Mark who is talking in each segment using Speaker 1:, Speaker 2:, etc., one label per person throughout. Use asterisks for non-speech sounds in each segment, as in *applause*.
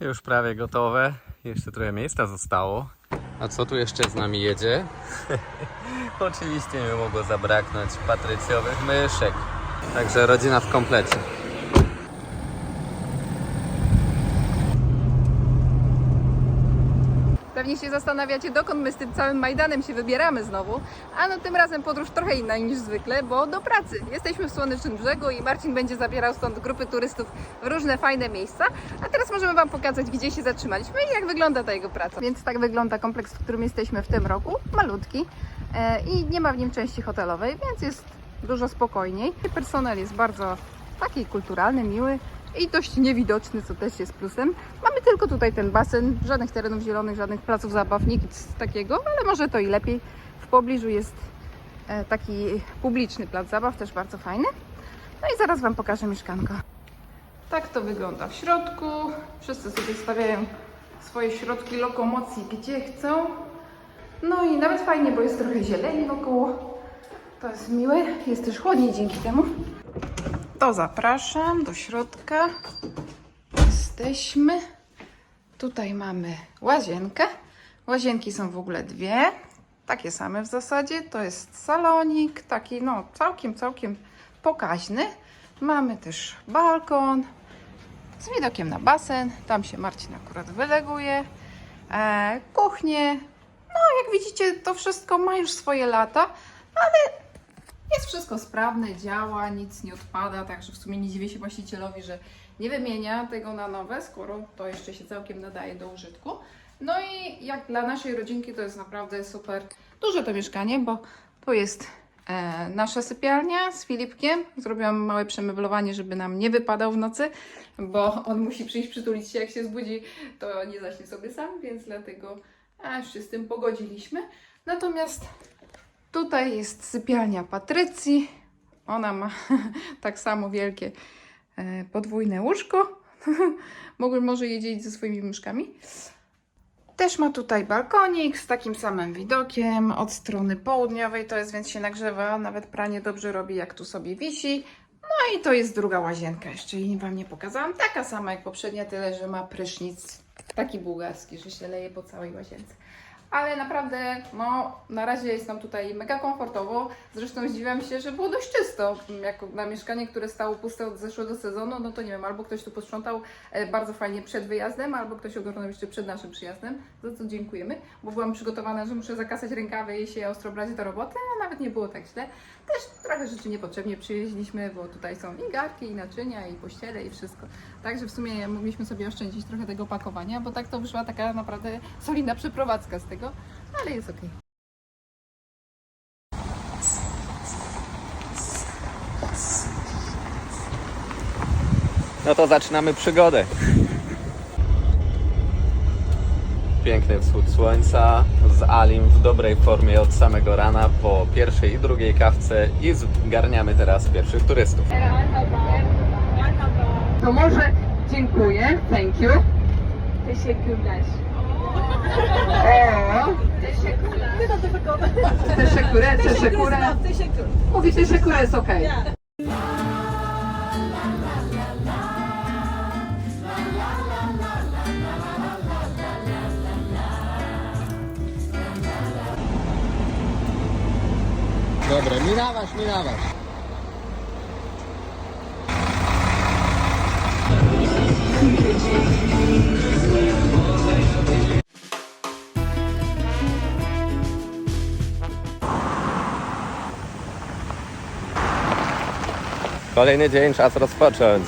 Speaker 1: Już prawie gotowe. Jeszcze trochę miejsca zostało. A co tu jeszcze z nami jedzie? *laughs* Oczywiście nie mogło zabraknąć patrycjowych myszek. Także rodzina w komplecie.
Speaker 2: Pewnie się zastanawiacie, dokąd my z tym całym Majdanem się wybieramy znowu. A no tym razem podróż trochę inna niż zwykle, bo do pracy. Jesteśmy w Słonecznym Brzegu i Marcin będzie zabierał stąd grupy turystów w różne fajne miejsca. A teraz możemy Wam pokazać, gdzie się zatrzymaliśmy i jak wygląda ta jego praca. Więc tak wygląda kompleks, w którym jesteśmy w tym roku. Malutki e, i nie ma w nim części hotelowej, więc jest dużo spokojniej. Personel jest bardzo taki kulturalny, miły i dość niewidoczny, co też jest plusem. Tylko tutaj ten basen, żadnych terenów zielonych, żadnych placów zabaw, nic takiego, ale może to i lepiej. W pobliżu jest e, taki publiczny plac zabaw, też bardzo fajny. No i zaraz Wam pokażę mieszkanko. Tak to wygląda w środku. Wszyscy sobie stawiają swoje środki lokomocji gdzie chcą. No i nawet fajnie, bo jest trochę zieleni wokoło. To jest miłe. Jest też chłodniej dzięki temu. To zapraszam do środka. Jesteśmy. Tutaj mamy łazienkę. Łazienki są w ogóle dwie. Takie same w zasadzie. To jest salonik, taki no całkiem, całkiem pokaźny. Mamy też balkon z widokiem na basen. Tam się Marcin akurat wyleguje. E, kuchnię. No, jak widzicie, to wszystko ma już swoje lata, ale jest wszystko sprawne, działa, nic nie odpada, także w sumie nie dziwię się właścicielowi, że nie wymienia tego na nowe, skoro to jeszcze się całkiem nadaje do użytku. No i jak dla naszej rodzinki to jest naprawdę super duże to mieszkanie, bo tu jest e, nasza sypialnia z Filipkiem. Zrobiłam małe przemeblowanie, żeby nam nie wypadał w nocy, bo on musi przyjść przytulić się jak się zbudzi, to nie zaśnie sobie sam, więc dlatego a, już się z tym pogodziliśmy. Natomiast Tutaj jest sypialnia Patrycji. Ona ma *laughs* tak samo wielkie e, podwójne łóżko. *laughs* Może je ze swoimi myszkami. Też ma tutaj balkonik z takim samym widokiem od strony południowej, to jest więc się nagrzewa, nawet pranie dobrze robi jak tu sobie wisi. No i to jest druga łazienka, jeszcze jej Wam nie pokazałam. Taka sama jak poprzednia, tyle że ma prysznic taki bułgarski, że się leje po całej łazience. Ale naprawdę, no, na razie jest nam tutaj mega komfortowo. Zresztą zdziwiłam się, że było dość czysto. Jak na mieszkanie, które stało puste od zeszłego sezonu, no to nie wiem, albo ktoś tu posprzątał e, bardzo fajnie przed wyjazdem, albo ktoś ogarnął jeszcze przed naszym przyjazdem, za co dziękujemy, bo byłam przygotowana, że muszę zakasać rękawy i się ostro brać do roboty, a nawet nie było tak źle. Też trochę rzeczy niepotrzebnie przywieźliśmy, bo tutaj są i garki, i naczynia, i pościele, i wszystko. Także w sumie mogliśmy sobie oszczędzić trochę tego pakowania, bo tak to wyszła taka naprawdę solidna przeprowadzka z tego, ale jest okej.
Speaker 1: No to zaczynamy przygodę. Piękny wschód słońca z Alim w dobrej formie od samego rana po pierwszej i drugiej kawce i zgarniamy teraz pierwszych turystów.
Speaker 2: To może dziękuję, thank you.
Speaker 3: Teşekkürler.
Speaker 2: O, teşekkürler, teşekkürler.
Speaker 3: Teşekkür.
Speaker 2: Mówi teşekkürler jest okej.
Speaker 1: Dobre, minawasz, minawasz. Kolejny dzień, czas rozpocząć.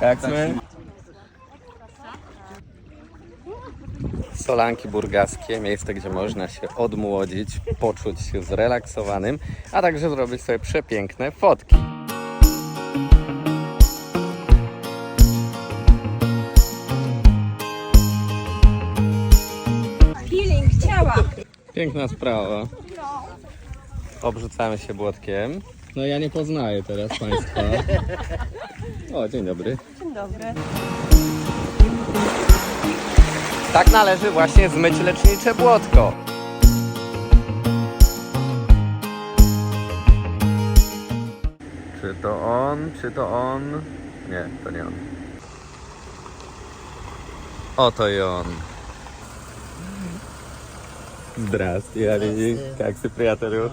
Speaker 1: Jak my? Solanki burgaskie, miejsce, gdzie można się odmłodzić, poczuć się zrelaksowanym, a także zrobić sobie przepiękne fotki.
Speaker 3: Peeling ciała.
Speaker 1: Piękna sprawa. Obrzucamy się błotkiem. No ja nie poznaję teraz Państwa. O, dzień dobry.
Speaker 3: Dzień dobry.
Speaker 1: Tak należy właśnie zmyć lecznicze błotko. Czy to on, czy to on? Nie, to nie on. Oto i on. Здравствуй, Олег. Как ты, приятелю?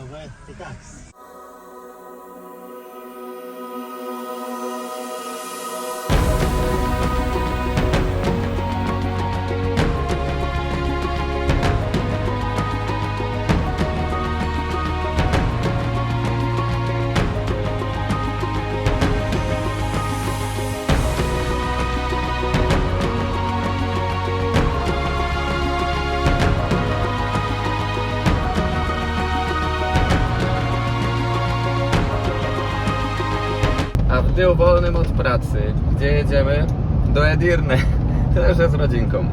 Speaker 1: Dniu wolnym od pracy, gdzie jedziemy? Do Edirne, *laughs* też z rodzinką.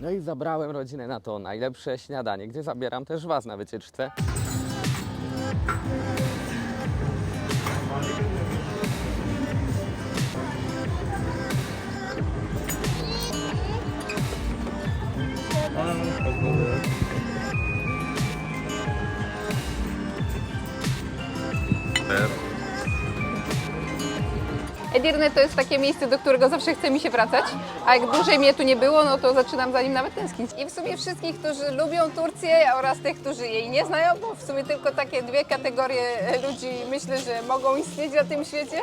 Speaker 1: No i zabrałem rodzinę na to najlepsze śniadanie, gdzie zabieram też Was na wycieczce.
Speaker 2: Edirne to jest takie miejsce, do którego zawsze chce mi się wracać, a jak dłużej mnie tu nie było, no to zaczynam za nim nawet tęsknić. I w sumie wszystkich, którzy lubią Turcję oraz tych, którzy jej nie znają, bo w sumie tylko takie dwie kategorie ludzi myślę, że mogą istnieć na tym świecie,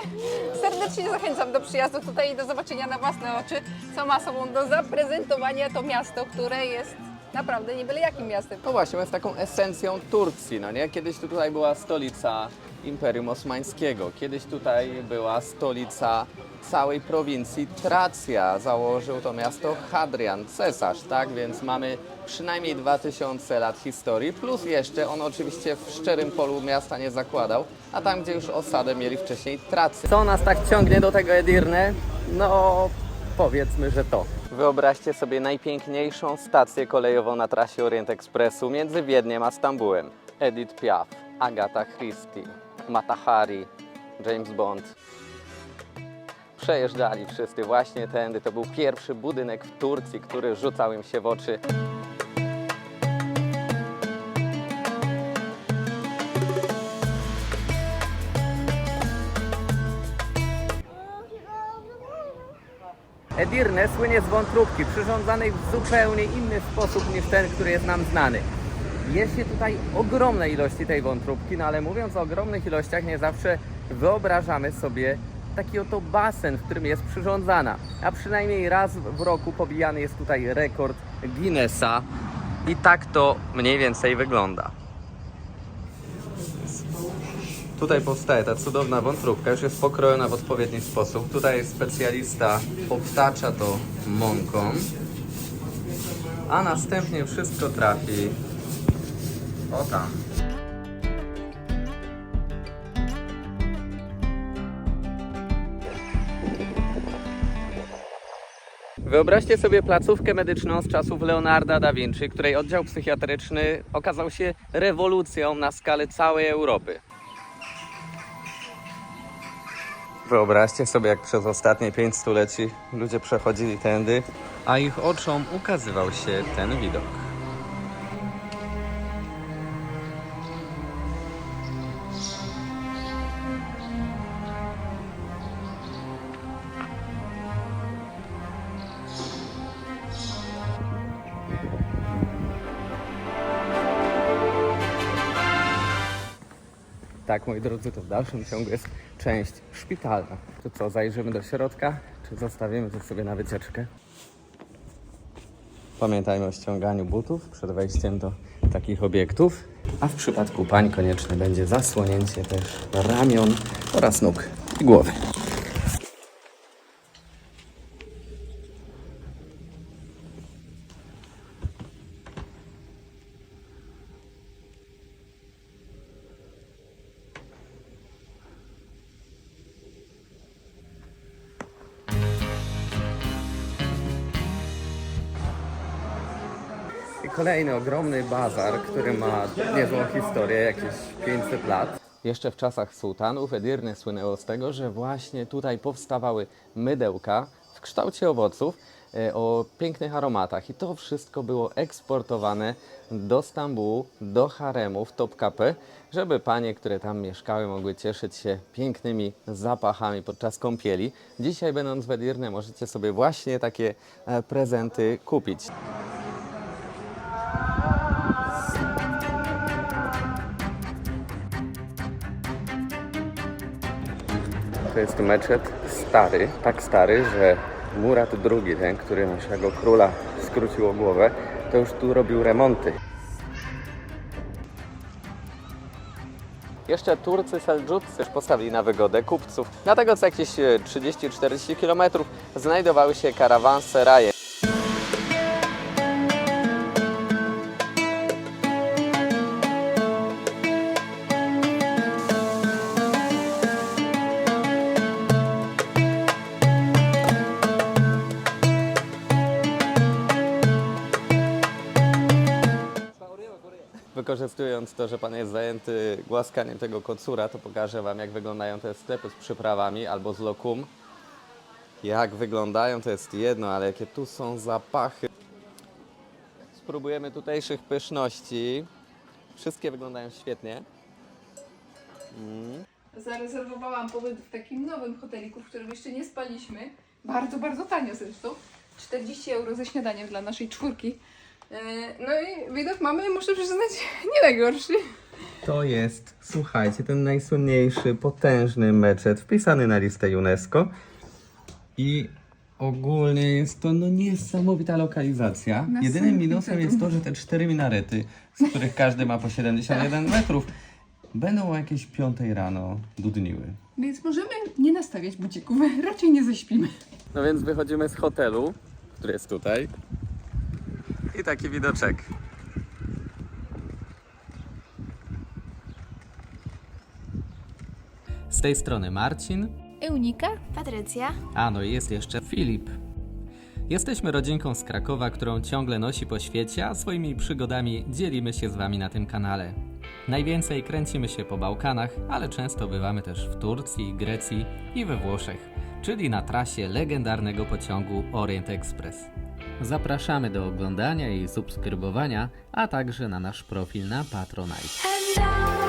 Speaker 2: serdecznie zachęcam do przyjazdu tutaj i do zobaczenia na własne oczy, co ma sobą do zaprezentowania to miasto, które jest naprawdę nie byle jakim miastem.
Speaker 1: No właśnie, jest taką esencją Turcji, no nie? Kiedyś tu tutaj była stolica Imperium Osmańskiego, kiedyś tutaj była stolica całej prowincji Tracja. Założył to miasto Hadrian, cesarz, tak? Więc mamy przynajmniej 2000 lat historii, plus jeszcze on oczywiście w szczerym polu miasta nie zakładał, a tam, gdzie już osadę mieli wcześniej Tracy. Co nas tak ciągnie do tego Edirne? No, powiedzmy, że to. Wyobraźcie sobie najpiękniejszą stację kolejową na trasie Orient Expressu między Wiedniem a Stambułem. Edith Piaf, Agatha Christie, Mata Hari, James Bond. Przejeżdżali wszyscy właśnie tędy. To był pierwszy budynek w Turcji, który rzucał im się w oczy. Edirne słynie z wątróbki, przyrządzanej w zupełnie inny sposób niż ten, który jest nam znany. Jest się tutaj ogromne ilości tej wątróbki, no ale mówiąc o ogromnych ilościach, nie zawsze wyobrażamy sobie taki oto basen, w którym jest przyrządzana. A przynajmniej raz w roku pobijany jest tutaj rekord Guinnessa. I tak to mniej więcej wygląda. Tutaj powstaje ta cudowna wątróbka, już jest pokrojona w odpowiedni sposób. Tutaj specjalista obtacza to mąką, a następnie wszystko trafi o tam. Wyobraźcie sobie placówkę medyczną z czasów Leonarda da Vinci, której oddział psychiatryczny okazał się rewolucją na skalę całej Europy. Wyobraźcie sobie, jak przez ostatnie pięć stuleci ludzie przechodzili tędy, a ich oczom ukazywał się ten widok. Tak, moi drodzy, to w dalszym ciągu jest część szpitalna. To co, zajrzymy do środka, czy zostawimy to sobie na wycieczkę? Pamiętajmy o ściąganiu butów przed wejściem do takich obiektów. A w przypadku pań konieczne będzie zasłonięcie też ramion oraz nóg i głowy. Kolejny ogromny bazar, który ma niezłą historię, jakieś 500 lat. Jeszcze w czasach sułtanów Edirne słynęło z tego, że właśnie tutaj powstawały mydełka w kształcie owoców, e, o pięknych aromatach. I to wszystko było eksportowane do Stambułu, do haremów Topkapi, żeby panie, które tam mieszkały, mogły cieszyć się pięknymi zapachami podczas kąpieli. Dzisiaj, będąc w Edirne, możecie sobie właśnie takie e, prezenty kupić. To jest meczet stary, tak stary, że Murat II, ten, który naszego króla skróciło głowę, to już tu robił remonty. Jeszcze Turcy Seldżucy też postawili na wygodę kupców. Dlatego co jakieś e, 30-40 km znajdowały się karawanseraje. Wykorzystując to, że Pan jest zajęty głaskaniem tego kocura, to pokażę Wam, jak wyglądają te sklepy z przyprawami albo z lokum. Jak wyglądają, to jest jedno, ale jakie tu są zapachy. Spróbujemy tutejszych pyszności. Wszystkie wyglądają świetnie.
Speaker 2: Zarezerwowałam pobyt w takim nowym hoteliku, w którym jeszcze nie spaliśmy. Bardzo, bardzo tanio zresztą. 40 euro ze śniadaniem dla naszej czwórki. E, No i widok mamy, muszę przyznać, *laughs* nie najgorszy.
Speaker 1: To jest, słuchajcie, ten najsłynniejszy, potężny meczet wpisany na listę UNESCO. I ogólnie jest to no niesamowita lokalizacja.
Speaker 2: Na
Speaker 1: Jedynym minusem jest to, że te cztery minarety, z których każdy ma po 71 metrów, będą o jakieś 5 rano dudniły.
Speaker 2: Więc możemy nie nastawiać budzików, *laughs* raczej nie zaśpimy.
Speaker 1: No więc wychodzimy z hotelu, który jest tutaj. *laughs* I taki widoczek. Z tej strony Marcin,
Speaker 4: Eunika, Patrycja.
Speaker 1: a no i jest jeszcze Filip. Jesteśmy rodzinką z Krakowa, którą ciągle nosi po świecie, a swoimi przygodami dzielimy się z Wami na tym kanale. Najwięcej kręcimy się po Bałkanach, ale często bywamy też w Turcji, Grecji i we Włoszech, czyli na trasie legendarnego pociągu Orient Express. Zapraszamy do oglądania i subskrybowania, a także na nasz profil na Patronite.